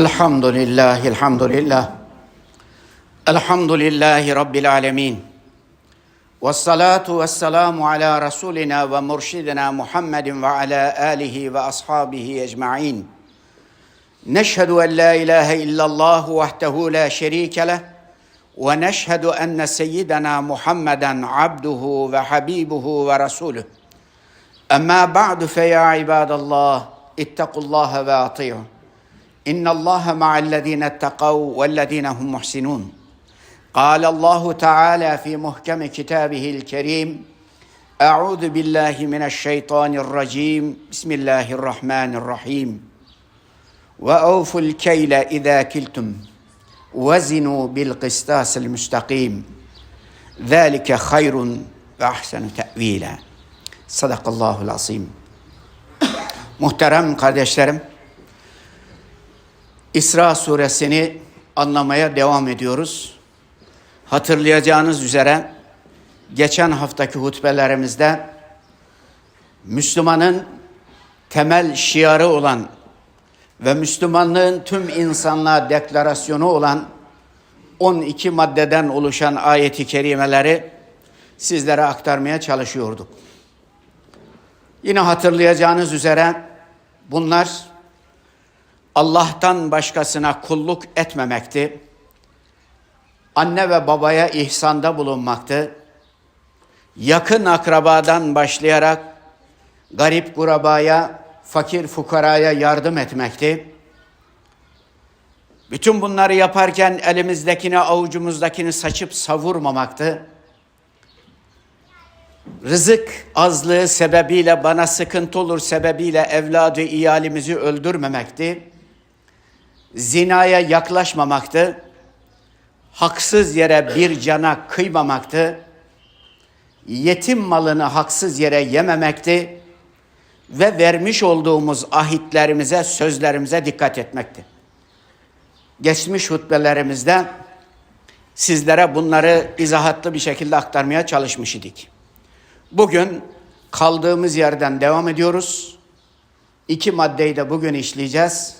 الحمد لله الحمد لله الحمد لله رب العالمين والصلاة والسلام على رسولنا ومرشدنا محمد وعلى آله وأصحابه أجمعين نشهد أن لا إله إلا الله وحده لا شريك له ونشهد أن سيدنا محمدا عبده وحبيبه ورسوله أما بعد فيا عباد الله اتقوا الله وأطيعوا إن الله مع الذين اتقوا والذين هم محسنون. قال الله تعالى في محكم كتابه الكريم أعوذ بالله من الشيطان الرجيم بسم الله الرحمن الرحيم. وأوفوا الكيل إذا كلتم وزنوا بالقسطاس المستقيم. ذلك خير وأحسن تأويلا. Sadakallahul azim. Muhterem kardeşlerim, İsra suresini anlamaya devam ediyoruz. Hatırlayacağınız üzere geçen haftaki hutbelerimizde Müslümanın temel şiarı olan ve Müslümanlığın tüm insanlığa deklarasyonu olan 12 maddeden oluşan ayeti kerimeleri sizlere aktarmaya çalışıyorduk. Yine hatırlayacağınız üzere bunlar Allah'tan başkasına kulluk etmemekti. Anne ve babaya ihsanda bulunmaktı. Yakın akrabadan başlayarak garip kurabaya, fakir fukaraya yardım etmekti. Bütün bunları yaparken elimizdekini, avucumuzdakini saçıp savurmamaktı rızık azlığı sebebiyle bana sıkıntı olur sebebiyle evladı iyalimizi öldürmemekti. Zinaya yaklaşmamaktı. Haksız yere bir cana kıymamaktı. Yetim malını haksız yere yememekti ve vermiş olduğumuz ahitlerimize, sözlerimize dikkat etmekti. Geçmiş hutbelerimizde sizlere bunları izahatlı bir şekilde aktarmaya çalışmış idik. Bugün kaldığımız yerden devam ediyoruz. İki maddeyi de bugün işleyeceğiz.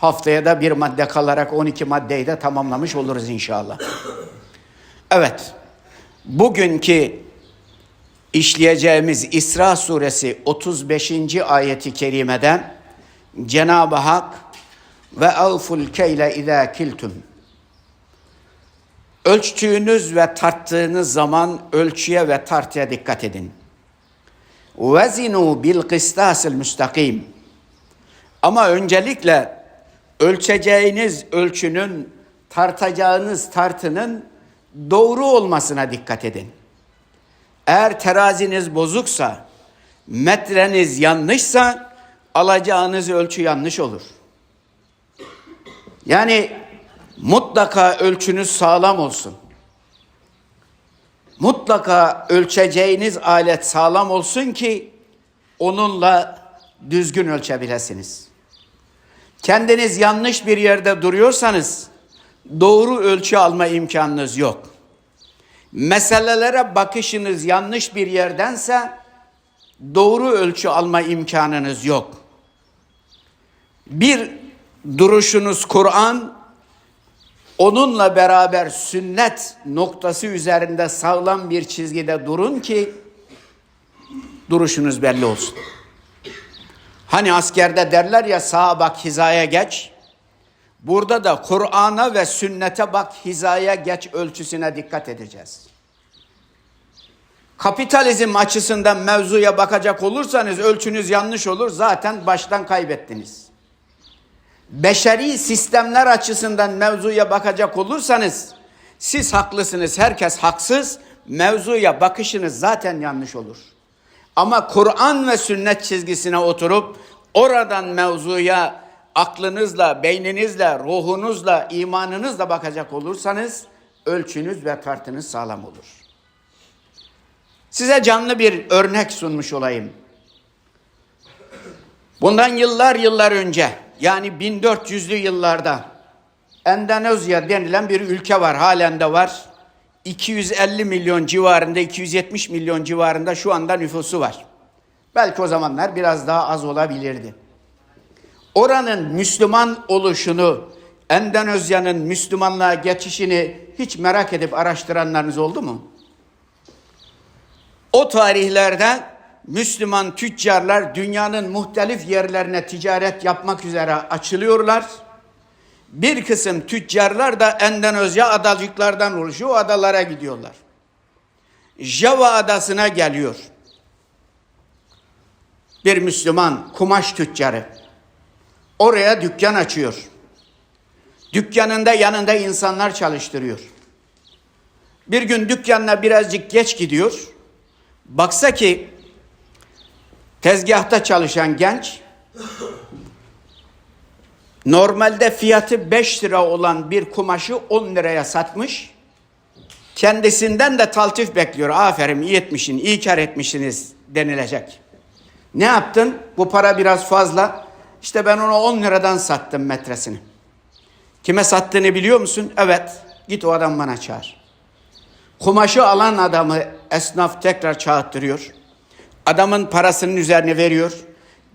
Haftaya da bir madde kalarak 12 maddeyi de tamamlamış oluruz inşallah. Evet, bugünkü işleyeceğimiz İsra suresi 35. ayeti kerimeden Cenab-ı Hak ve avful keyle izâ kiltum Ölçtüğünüz ve tarttığınız zaman ölçüye ve tartıya dikkat edin. Vezinu bil kıstasil müstakim. Ama öncelikle ölçeceğiniz ölçünün, tartacağınız tartının doğru olmasına dikkat edin. Eğer teraziniz bozuksa, metreniz yanlışsa alacağınız ölçü yanlış olur. Yani mutlaka ölçünüz sağlam olsun. Mutlaka ölçeceğiniz alet sağlam olsun ki onunla düzgün ölçebilesiniz. Kendiniz yanlış bir yerde duruyorsanız doğru ölçü alma imkanınız yok. Meselelere bakışınız yanlış bir yerdense doğru ölçü alma imkanınız yok. Bir duruşunuz Kur'an, onunla beraber sünnet noktası üzerinde sağlam bir çizgide durun ki duruşunuz belli olsun. Hani askerde derler ya sağa bak hizaya geç. Burada da Kur'an'a ve sünnete bak hizaya geç ölçüsüne dikkat edeceğiz. Kapitalizm açısından mevzuya bakacak olursanız ölçünüz yanlış olur zaten baştan kaybettiniz beşeri sistemler açısından mevzuya bakacak olursanız siz haklısınız, herkes haksız. Mevzuya bakışınız zaten yanlış olur. Ama Kur'an ve sünnet çizgisine oturup oradan mevzuya aklınızla, beyninizle, ruhunuzla, imanınızla bakacak olursanız ölçünüz ve tartınız sağlam olur. Size canlı bir örnek sunmuş olayım. Bundan yıllar yıllar önce yani 1400'lü yıllarda Endonezya denilen bir ülke var halen de var. 250 milyon civarında 270 milyon civarında şu anda nüfusu var. Belki o zamanlar biraz daha az olabilirdi. oranın Müslüman oluşunu, Endonezya'nın Müslümanlığa geçişini hiç merak edip araştıranlarınız oldu mu? O tarihlerde Müslüman tüccarlar dünyanın muhtelif yerlerine ticaret yapmak üzere açılıyorlar. Bir kısım tüccarlar da Endonezya adacıklardan oluşuyor. O adalara gidiyorlar. Java adasına geliyor. Bir Müslüman kumaş tüccarı. Oraya dükkan açıyor. Dükkanında yanında insanlar çalıştırıyor. Bir gün dükkanına birazcık geç gidiyor. Baksa ki tezgahta çalışan genç normalde fiyatı 5 lira olan bir kumaşı 10 liraya satmış. Kendisinden de taltif bekliyor. Aferin iyi etmişsin, iyi kar etmişsiniz denilecek. Ne yaptın? Bu para biraz fazla. İşte ben onu 10 liradan sattım metresini. Kime sattığını biliyor musun? Evet. Git o adam bana çağır. Kumaşı alan adamı esnaf tekrar çağırttırıyor. Adamın parasının üzerine veriyor.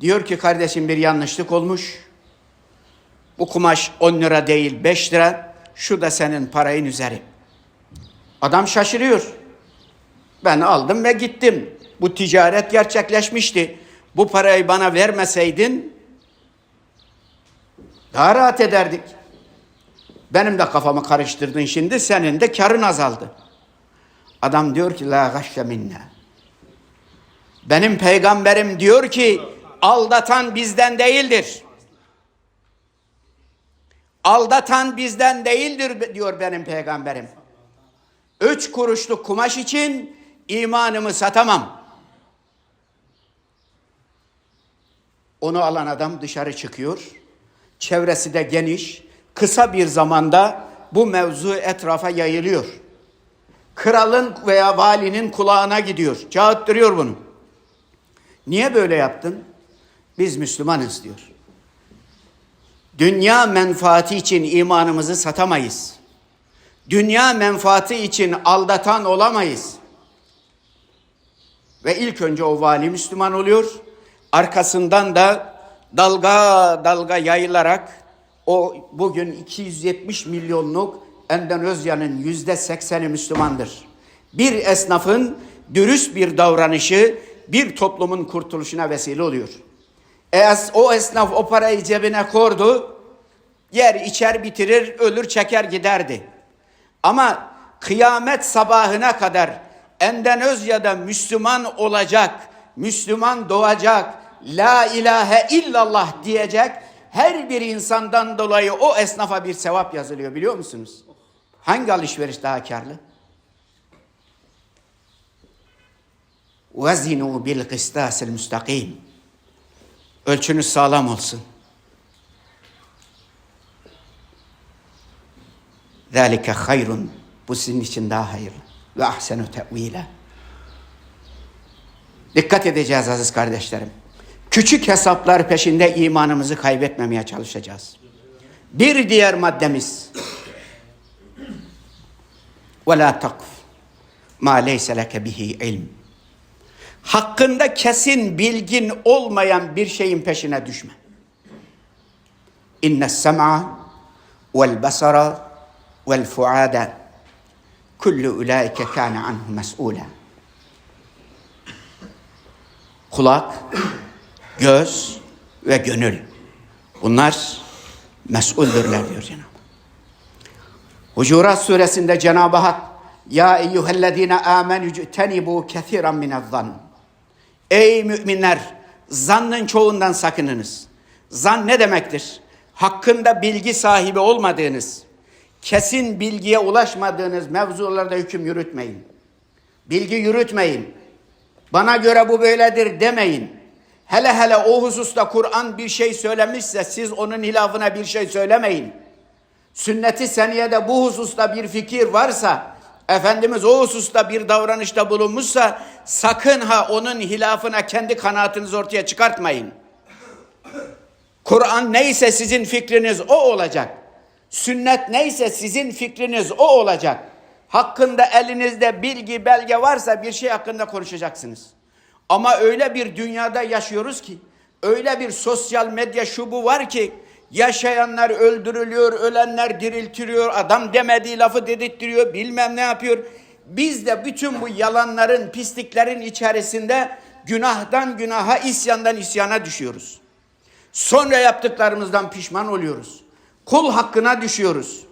Diyor ki kardeşim bir yanlışlık olmuş. Bu kumaş 10 lira değil 5 lira. Şu da senin parayın üzeri. Adam şaşırıyor. Ben aldım ve gittim. Bu ticaret gerçekleşmişti. Bu parayı bana vermeseydin daha rahat ederdik. Benim de kafamı karıştırdın şimdi senin de karın azaldı. Adam diyor ki la gashye minna. Benim peygamberim diyor ki aldatan bizden değildir. Aldatan bizden değildir diyor benim peygamberim. Üç kuruşluk kumaş için imanımı satamam. Onu alan adam dışarı çıkıyor. Çevresi de geniş. Kısa bir zamanda bu mevzu etrafa yayılıyor. Kralın veya valinin kulağına gidiyor. Çağıttırıyor bunu. Niye böyle yaptın? Biz Müslümanız diyor. Dünya menfaati için imanımızı satamayız. Dünya menfaati için aldatan olamayız. Ve ilk önce o vali Müslüman oluyor. Arkasından da dalga dalga yayılarak o bugün 270 milyonluk Endonezya'nın yüzde sekseni Müslümandır. Bir esnafın dürüst bir davranışı bir toplumun kurtuluşuna vesile oluyor. E, o esnaf o parayı cebine kordu, yer içer bitirir, ölür çeker giderdi. Ama kıyamet sabahına kadar Endonezya'da Müslüman olacak, Müslüman doğacak, la ilahe illallah diyecek her bir insandan dolayı o esnafa bir sevap yazılıyor biliyor musunuz? Hangi alışveriş daha karlı? وَزِنُوا بِالْقِسْتَاسِ الْمُسْتَقِيمِ Ölçünüz sağlam olsun. Zalike hayrun. Bu sizin için daha hayırlı. Ve ahsenu tevile. Dikkat edeceğiz aziz kardeşlerim. Küçük hesaplar peşinde imanımızı kaybetmemeye çalışacağız. Bir diğer maddemiz. Ve la takf ma leyse leke bihi ilm. Hakkında kesin bilgin olmayan bir şeyin peşine düşme. İnne sem'a vel basara vel fuada kullu ulaike kana anhu mes'ula. Kulak, göz ve gönül. Bunlar mesuldürler diyor Cenab-ı Hak. Hucurat suresinde Cenab-ı Hak Ya eyyühellezine amenü tenibu kethiran minezzan. Ey müminler zannın çoğundan sakınınız. Zan ne demektir? Hakkında bilgi sahibi olmadığınız, kesin bilgiye ulaşmadığınız mevzularda hüküm yürütmeyin. Bilgi yürütmeyin. Bana göre bu böyledir demeyin. Hele hele o hususta Kur'an bir şey söylemişse siz onun hilafına bir şey söylemeyin. Sünneti seniyede bu hususta bir fikir varsa, Efendimiz o hususta bir davranışta bulunmuşsa sakın ha onun hilafına kendi kanaatinizi ortaya çıkartmayın. Kur'an neyse sizin fikriniz o olacak. Sünnet neyse sizin fikriniz o olacak. Hakkında elinizde bilgi, belge varsa bir şey hakkında konuşacaksınız. Ama öyle bir dünyada yaşıyoruz ki, öyle bir sosyal medya şubu var ki yaşayanlar öldürülüyor, ölenler diriltiliyor, adam demediği lafı dedirttiriyor, bilmem ne yapıyor. Biz de bütün bu yalanların, pisliklerin içerisinde günahtan günaha, isyandan isyana düşüyoruz. Sonra yaptıklarımızdan pişman oluyoruz. Kul hakkına düşüyoruz.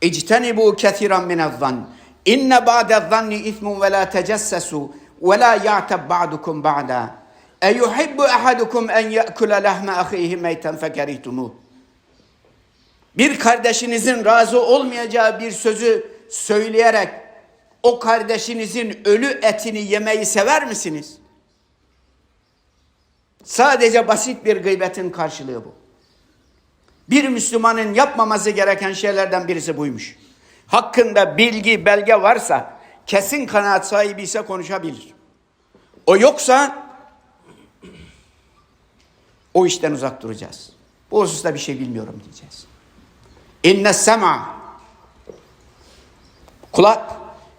İctenibu kethiran minezzan. İnne ba'dezzanni ismun ve la tecessesu ve la ya'tab ba'dukum ba'da. Eyuhibbu ahadukum en ye'kule lahme ahihi meyten fekerihtumû. Bir kardeşinizin razı olmayacağı bir sözü söyleyerek o kardeşinizin ölü etini yemeyi sever misiniz? Sadece basit bir gıybetin karşılığı bu. Bir Müslümanın yapmaması gereken şeylerden birisi buymuş. Hakkında bilgi, belge varsa, kesin kanaat sahibi ise konuşabilir. O yoksa o işten uzak duracağız. Bu hususta bir şey bilmiyorum diyeceğiz. İnne sema kulak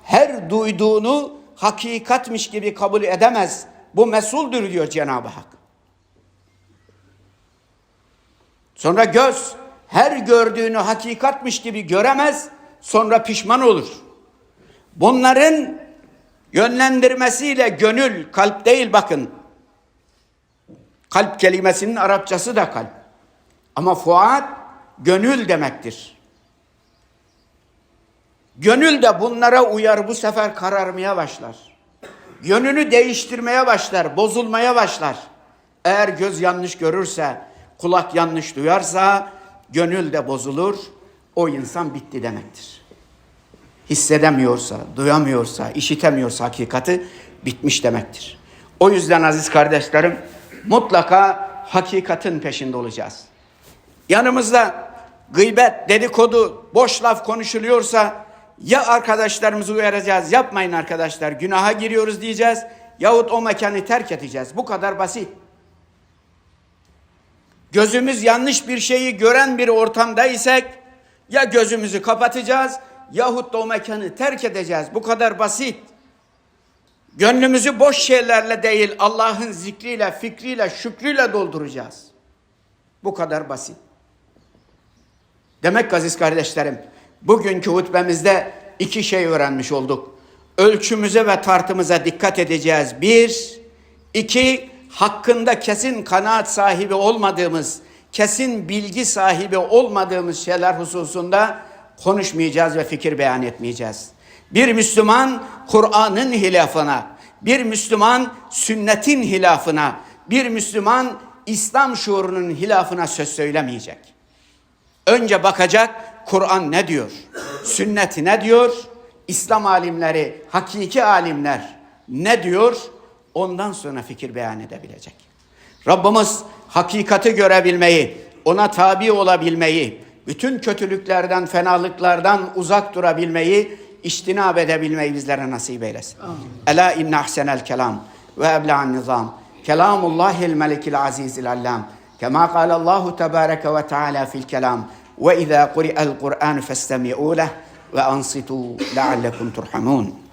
her duyduğunu hakikatmiş gibi kabul edemez. Bu mesuldür diyor Cenab-ı Hak. Sonra göz her gördüğünü hakikatmiş gibi göremez, sonra pişman olur. Bunların yönlendirmesiyle gönül, kalp değil bakın. Kalp kelimesinin Arapçası da kalp. Ama fuat gönül demektir. Gönül de bunlara uyar bu sefer kararmaya başlar. Yönünü değiştirmeye başlar, bozulmaya başlar. Eğer göz yanlış görürse, kulak yanlış duyarsa gönül de bozulur. O insan bitti demektir. Hissedemiyorsa, duyamıyorsa, işitemiyorsa hakikati bitmiş demektir. O yüzden aziz kardeşlerim mutlaka hakikatin peşinde olacağız. Yanımızda gıybet, dedikodu, boş laf konuşuluyorsa ya arkadaşlarımızı uyaracağız, yapmayın arkadaşlar, günaha giriyoruz diyeceğiz yahut o mekanı terk edeceğiz. Bu kadar basit. Gözümüz yanlış bir şeyi gören bir ortamdaysak ya gözümüzü kapatacağız yahut da o mekanı terk edeceğiz. Bu kadar basit. Gönlümüzü boş şeylerle değil Allah'ın zikriyle, fikriyle, şükrüyle dolduracağız. Bu kadar basit. Demek aziz kardeşlerim, bugünkü hutbemizde iki şey öğrenmiş olduk. Ölçümüze ve tartımıza dikkat edeceğiz. Bir, iki, hakkında kesin kanaat sahibi olmadığımız, kesin bilgi sahibi olmadığımız şeyler hususunda konuşmayacağız ve fikir beyan etmeyeceğiz. Bir Müslüman Kur'an'ın hilafına, bir Müslüman sünnetin hilafına, bir Müslüman İslam şuurunun hilafına söz söylemeyecek. Önce bakacak Kur'an ne diyor? Sünnet ne diyor? İslam alimleri, hakiki alimler ne diyor? Ondan sonra fikir beyan edebilecek. Rabbimiz hakikati görebilmeyi, ona tabi olabilmeyi, bütün kötülüklerden, fenalıklardan uzak durabilmeyi, iştinab edebilmeyi bizlere nasip eylesin. Ela inne ahsenel kelam ve eble'an nizam. Kelamullahil melikil azizil allam. Kema kâlallahu tebâreke ve teâlâ fil kelam. Ve izâ kuri'el Kur'an festemi'û leh ve ansitu leallekum turhamun.